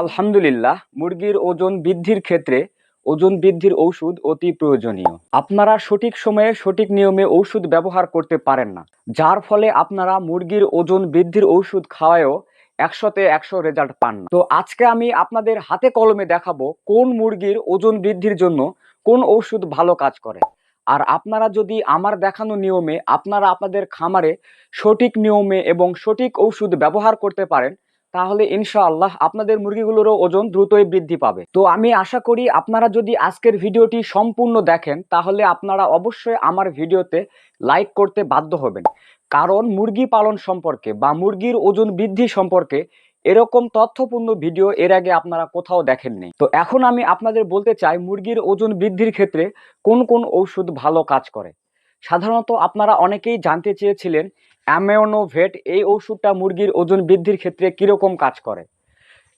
আলহামদুলিল্লাহ, মুরগির ওজন বৃদ্ধির ক্ষেত্রে ওজন বৃদ্ধির ঔষধ অতি প্রয়োজনীয়। আপনারা সঠিক সময়ে সঠিক নিয়মে ঔষধ ব্যবহার করতে পারেন না, যার ফলে আপনারা মুরগির ওজন বৃদ্ধির ঔষধ খাওয়ায়ও একশোতে একশো রেজাল্ট পান না। তো আজকে আমি আপনাদের হাতে কলমে দেখাবো কোন মুরগির ওজন বৃদ্ধির জন্য কোন ঔষধ ভালো কাজ করে। আর আপনারা যদি আমার দেখানো নিয়মে আপনারা আপনাদের খামারে সঠিক নিয়মে এবং সঠিক ঔষধ ব্যবহার করতে পারেন তাহলে ইনশাআল্লাহ আপনাদের মুরগিগুলোরও ওজন দ্রুতই বৃদ্ধি পাবে। তো আমি আশা করি আপনারা যদি আজকের ভিডিওটি সম্পূর্ণ দেখেন, তাহলে আপনারা অবশ্যই আমার ভিডিওতে লাইক করতে বাধ্য হবেন। কারণ মুরগি পালন সম্পর্কে বা মুরগির ওজন বৃদ্ধি সম্পর্কে এরকম তথ্যপূর্ণ ভিডিও এর আগে আপনারা কোথাও দেখেননি। তো এখন আমি আপনাদের বলতে চাই, মুরগির ওজন বৃদ্ধির ক্ষেত্রে কোন কোন ঔষধ ভালো কাজ করে? সাধারণত আপনারা অনেকেই জানতে চেয়েছিলেন অ্যামিওনোভেট এই ওষুধটা মুরগির ওজন বৃদ্ধির ক্ষেত্রে কীরকম কাজ করে?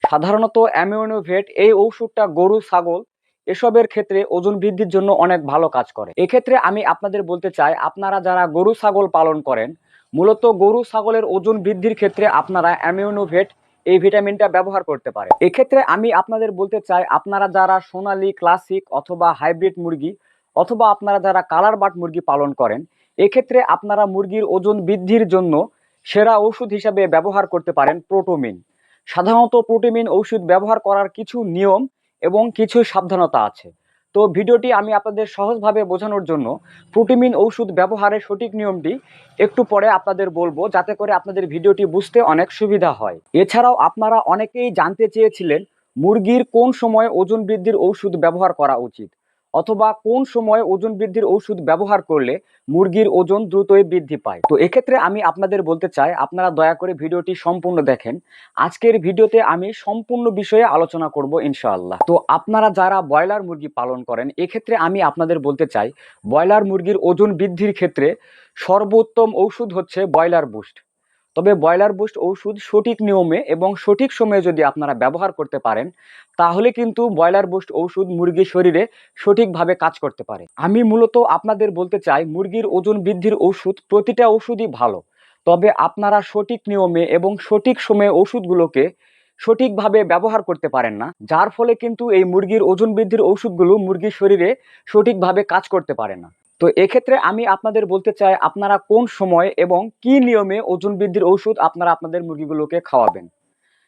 সাধারণত অ্যামিওনোভেট এই ওষুধটা গরু, ছাগল এসবের ক্ষেত্রে ওজন বৃদ্ধির জন্য অনেক ভালো কাজ করে। এক্ষেত্রে আমি আপনাদের বলতে চাই, আপনারা যারা গরু, ছাগল পালন করেন, মূলত গরু, ছাগলের ওজন বৃদ্ধির ক্ষেত্রে আপনারা অ্যামিওনোভেট এই ভিটামিনটা ব্যবহার করতে পারে এক্ষেত্রে আমি আপনাদের বলতে চাই, আপনারা যারা সোনালী, ক্লাসিক অথবা হাইব্রিড মুরগি অথবা আপনারা যারা কালার বাট মুরগি পালন করেন এক্ষেত্রে আপনারা মুরগির ওজন বৃদ্ধির জন্য সেরা ওষুধ হিসাবে ব্যবহার করতে পারেন প্রোটোমিন। সাধারণত প্রোটোমিন ওষুধ ব্যবহার করার কিছু নিয়ম এবং কিছু সাবধানতা আছে। তো ভিডিওটি আমি আপনাদের সহজভাবে বোঝানোর জন্য প্রোটিমিন ওষুধ ব্যবহারের সঠিক নিয়মটি একটু পরে আপনাদের বলব, যাতে করে আপনাদের ভিডিওটি বুঝতে অনেক সুবিধা হয়। এছাড়াও আপনারা অনেকেই জানতে চেয়েছিলেন মুরগির কোন সময় ওজন বৃদ্ধির ওষুধ ব্যবহার করা উচিত। অথবা কোন সময় ওজন বৃদ্ধির ওষুধ ব্যবহার করলে মুরগির ওজন দ্রুতই বৃদ্ধি পায়? তো এক্ষেত্রে আমি আপনাদের বলতে চাই, আপনারা দয়া করে ভিডিওটি সম্পূর্ণ দেখেন। আজকের ভিডিওতে আমি সম্পূর্ণ বিষয়ে আলোচনা করব ইনশাআল্লাহ। তো আপনারা যারা ব্রয়লার মুরগি পালন করেন, এক্ষেত্রে আমি আপনাদের বলতে চাই, ব্রয়লার মুরগির ওজন বৃদ্ধির ক্ষেত্রে সর্বোত্তম ঔষধ হচ্ছে ব্রয়লার বুস্ট। তবে ব্রয়লার বুস্ট ঔষধ সঠিক নিয়মে এবং সঠিক সময়ে যদি আপনারা ব্যবহার করতে পারেন, তাহলে কিন্তু ব্রয়লার বুস্ট ঔষধ মুরগির শরীরে সঠিকভাবে কাজ করতে পারে। আমি মূলত আপনাদের বলতে চাই, মুরগির ওজন বৃদ্ধির ওষুধ প্রতিটা ওষুধই ভালো। তবে আপনারা সঠিক নিয়মে এবং সঠিক সময়ে ওষুধগুলোকে সঠিকভাবে ব্যবহার করতে পারেন না, যার ফলে কিন্তু এই মুরগির ওজন বৃদ্ধির ওষুধগুলো মুরগির শরীরে সঠিকভাবে কাজ করতে পারে না। তো এক্ষেত্রে আমি আপনাদের বলতে চাই, আপনারা কোন সময় এবং কি নিয়মে ওজন বৃদ্ধির ওষুধ আপনারা আপনাদের মুরগিগুলোকে খাওয়াবেন?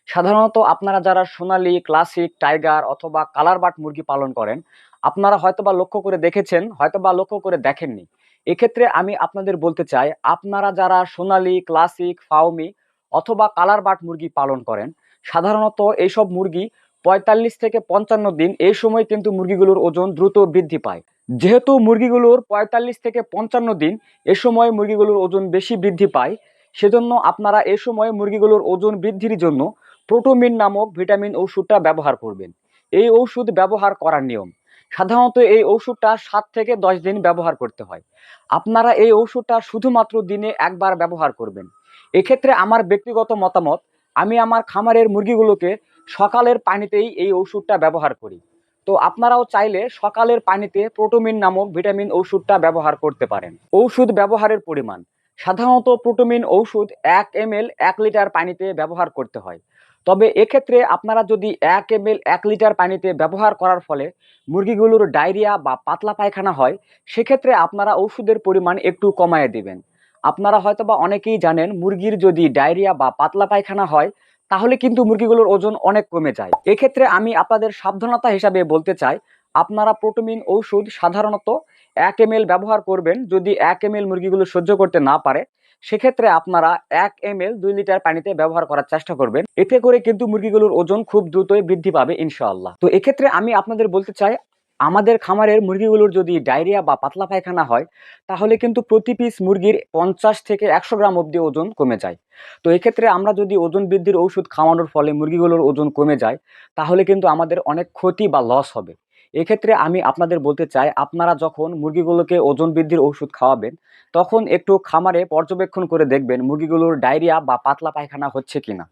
সাধারণত আপনারা যারা সোনালি, ক্লাসিক, টাইগার অথবা কালার বাট মুরগি পালন করেন, আপনারা হয়তোবা লক্ষ্য করে দেখেছেন, হয়তোবা লক্ষ্য করে দেখেননি। এক্ষেত্রে আমি আপনাদের বলতে চাই, আপনারা যারা সোনালি, ক্লাসিক ফাউমি অথবা কালার বাট মুরগি পালন করেন, সাধারণত এইসব মুরগি পঁয়তাল্লিশ থেকে পঞ্চান্ন দিন এই সময় কিন্তু মুরগিগুলোর ওজন দ্রুত বৃদ্ধি পায়। যেহেতু মুরগিগুলোর পঁয়তাল্লিশ থেকে পঞ্চান্ন দিন এ সময় মুরগিগুলোর ওজন বেশি বৃদ্ধি পায়, সেজন্য আপনারা এ সময় মুরগিগুলোর ওজন বৃদ্ধির জন্য প্রোটোমিন নামক ভিটামিন ওষুধটা ব্যবহার করবেন। এই ওষুধ ব্যবহার করার নিয়ম। সাধারণত এই ওষুধটা সাত থেকে দশ দিন ব্যবহার করতে হয়। আপনারা এই ওষুধটা শুধুমাত্র দিনে একবার ব্যবহার করবেন। এক্ষেত্রে আমার ব্যক্তিগত মতামত, আমি আমার খামারের মুরগিগুলোকে সকালের পানিতেই এই ওষুধটা ব্যবহার করি। তো আপনারাও চাইলে সকালের পানিতে প্রোটোমিন নামক ভিটামিন ওষুধটা ব্যবহার করতে পারেন। ঔষধ ব্যবহারের পরিমাণ। সাধারণত প্রোটোমিন ঔষধ এক এম এল এক লিটার পানিতে ব্যবহার করতে হয়। তবে এক্ষেত্রে আপনারা যদি এক এম এল এক লিটার পানিতে ব্যবহার করার ফলে মুরগিগুলোর ডায়রিয়া বা পাতলা পায়খানা হয়, সেক্ষেত্রে আপনারা ওষুধের পরিমাণ একটু কমায় দিবেন। আপনারা হয়তোবা অনেকেই জানেন, মুরগির যদি ডায়রিয়া বা পাতলা পায়খানা হয় তাহলে কিন্তু মুরগিগুলোর ওজন অনেক কমে যায়। এক্ষেত্রে আমি আপনাদের সাবধানতা হিসাবে বলতে চাই, আপনারা প্রোটোমিন ঔষধ সাধারণত এক এম ব্যবহার করবেন। যদি এক এম মুরগিগুলো সহ্য করতে না পারে, সেক্ষেত্রে আপনারা এক এম দুই লিটার পানিতে ব্যবহার করার চেষ্টা করবেন। এতে করে কিন্তু মুরগিগুলোর ওজন খুব দ্রুতই বৃদ্ধি পাবে ইনশাআল্লাহ। তো এক্ষেত্রে আমি আপনাদের বলতে চাই আমাদের খামারের মুরগিগুলোর যদি ডায়রিয়া বা পাতলা পায়খানা হয়, তাহলে কিন্তু প্রতি পিস মুরগির পঞ্চাশ থেকে একশো গ্রাম অবধি ওজন কমে যায়। তো এক্ষেত্রে আমরা যদি ওজন বৃদ্ধির ওষুধ খাওয়ানোর ফলে মুরগিগুলোর ওজন কমে যায়, তাহলে কিন্তু আমাদের অনেক ক্ষতি বা লস হবে। এক্ষেত্রে আমি আপনাদের বলতে চাই, আপনারা যখন মুরগিগুলোকে ওজন বৃদ্ধির ওষুধ খাওয়াবেন, তখন একটু খামারে পর্যবেক্ষণ করে দেখবেন মুরগিগুলোর ডায়রিয়া বা পাতলা পায়খানা হচ্ছে কিনা।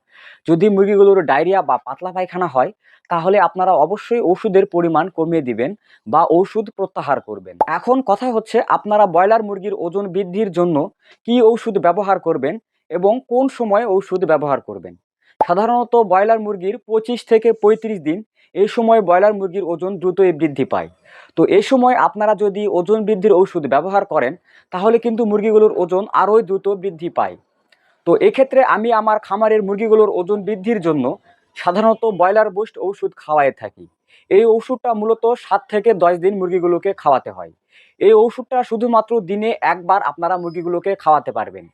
যদি মুরগিগুলোর ডায়রিয়া বা পাতলা পায়খানা হয়, তাহলে আপনারা অবশ্যই ওষুধের পরিমাণ কমিয়ে দিবেন বা ওষুধ প্রত্যাহার করবেন। এখন কথা হচ্ছে, আপনারা ব্রয়লার মুরগির ওজন বৃদ্ধির জন্য কি ওষুধ ব্যবহার করবেন এবং কোন সময় ওষুধ ব্যবহার করবেন? সাধারণত ব্রয়লার মুরগির পঁচিশ থেকে পঁয়ত্রিশ দিন এই সময় ব্রয়লার মুরগির ওজন দ্রুতই বৃদ্ধি পায়। তো এই সময় আপনারা যদি ওজন বৃদ্ধির ঔষধ ব্যবহার করেন, তাহলে কিন্তু মুরগিগুলোর ওজন আরোই দ্রুত বৃদ্ধি পায়। তো এক্ষেত্রে আমি আমার খামারের মুরগিগুলোর ওজন বৃদ্ধির জন্য সাধারণত ব্রয়লার বুস্ট ওষুধ খাওয়াই থাকি। এই ওষুধটা মূলত সাত থেকে দশ দিন মুরগিগুলোকে খাওয়াতে হয়। এই ওষুধটা শুধুমাত্র দিনে একবার আপনারা মুরগিগুলোকে খাওয়াতে পারবেন।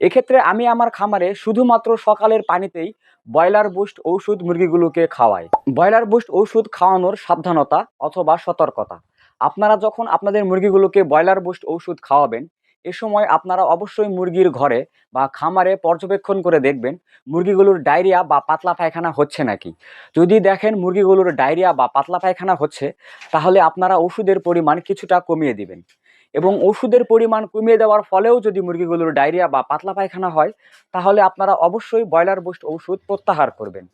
এক্ষেত্রে আমি আমার খামারে শুধুমাত্র সকালের পানিতেই ব্রয়লার বুস্ট ঔষধ মুরগিগুলোকে খাওয়াই। ব্রয়লার বুস্ট ওষুধ খাওয়ানোর সাবধানতা অথবা সতর্কতা। আপনারা যখন আপনাদের মুরগিগুলোকে ব্রয়লার বুস্ট ওষুধ খাওয়াবেন, এ সময় আপনারা অবশ্যই মুরগির ঘরে বা খামারে পর্যবেক্ষণ করে দেখবেন মুরগিগুলোর ডায়রিয়া বা পাতলা পায়খানা হচ্ছে নাকি। যদি দেখেন মুরগিগুলোর ডায়রিয়া বা পাতলা পায়খানা হচ্ছে, তাহলে আপনারা ওষুধের পরিমাণ কিছুটা কমিয়ে দিবেন। এবং ওষুধের পরিমাণ কমিয়ে দেওয়ার ফলেও যদি মুরগিগুলোর ডায়রিয়া বা পাতলা পায়খানা হয়, তাহলে আপনারা অবশ্যই ব্রয়লার বোস্ট ওষুধ প্রত্যাহার করবেন।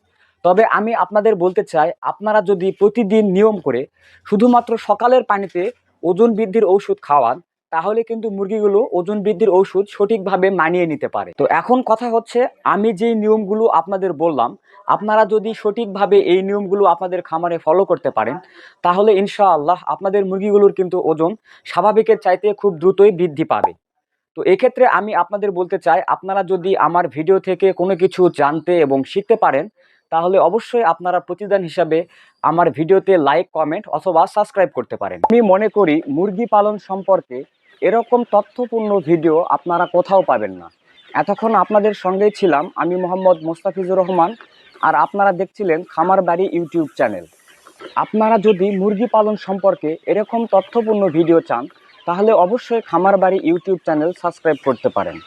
তবে আমি আপনাদের বলতে চাই, আপনারা যদি প্রতিদিন নিয়ম করে শুধুমাত্র সকালের পানিতে ওজন বৃদ্ধির ঔষধ খাওয়ান তাহলে কিন্তু মুরগিগুলো ওজন বৃদ্ধির ওষুধ সঠিকভাবে মানিয়ে নিতে পারে। তো এখন কথা হচ্ছে, আমি যেই নিয়মগুলো আপনাদের বললাম, আপনারা যদি সঠিকভাবে এই নিয়মগুলো আপনাদের খামারে ফলো করতে পারেন, তাহলে ইনশাআল্লাহ আপনাদের মুরগিগুলোর কিন্তু ওজন স্বাভাবিকের চাইতে খুব দ্রুতই বৃদ্ধি পাবে। তো এক্ষেত্রে আমি আপনাদের বলতে চাই, আপনারা যদি আমার ভিডিও থেকে কোনো কিছু জানতে এবং শিখতে পারেন, তাহলে অবশ্যই আপনারা প্রতিদান হিসাবে আমার ভিডিওতে লাইক কমেন্ট অথবা সাবস্ক্রাইব করতে পারেন। আমি মনে করি, মুরগি পালন সম্পর্কে এরকম তথ্যপূর্ণ ভিডিও আপনারা কোথাও পাবেন না। এতক্ষণ আপনাদের সঙ্গেই ছিলাম আমি মোহাম্মদ মোস্তাফিজুর রহমান, আর আপনারা দেখছিলেন খামার বাড়ি ইউটিউব চ্যানেল। আপনারা যদি মুরগি পালন সম্পর্কে এরকম তথ্যপূর্ণ ভিডিও চান, তাহলে অবশ্যই খামার বাড়ি ইউটিউব চ্যানেল সাবস্ক্রাইব করতে পারেন।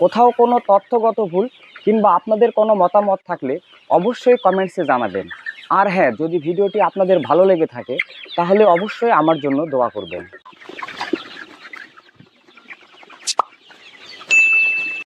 কোথাও কোনো তথ্যগত ভুল কিংবা আপনাদের কোনো মতামত থাকলে অবশ্যই কমেন্টসে জানাবেন। আর হ্যাঁ যদি ভিডিওটি আপনাদের ভালো লেগে থাকে, তাহলে অবশ্যই আমার জন্য দোয়া করবেন।